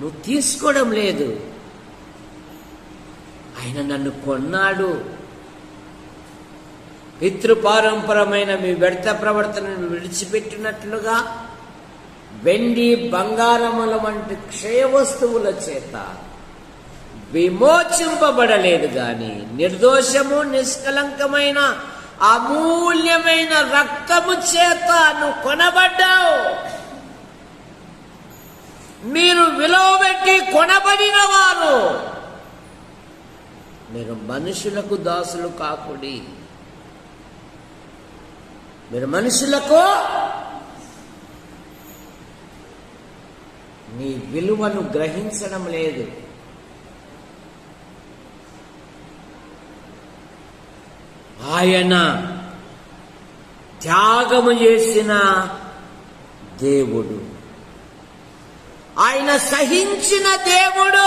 నువ్వు తీసుకోవడం లేదు. ఆయన నన్ను కొన్నాడు. పితృపారంపరమైన మీ వ్యర్థ ప్రవర్తనను విడిచిపెట్టినట్లుగా వెండి బంగారముల వంటి క్షయ వస్తువుల చేత విమోచింపబడలేదు గాని నిర్దోషము నిష్కలంకమైన అమూల్యమైన రక్తము చేత నువ్వు కొనబడ్డావు. మీరు విలువ పెట్టి కొనబడిన వారు. మీరు మనుషులకు దాసులు కాకుడి. మీరు మనుషులకు నీ విలువను గ్రహించడం లేదు. ఆయన త్యాగము చేసిన దేవుడు. ఆయన సహించిన దేవుడు.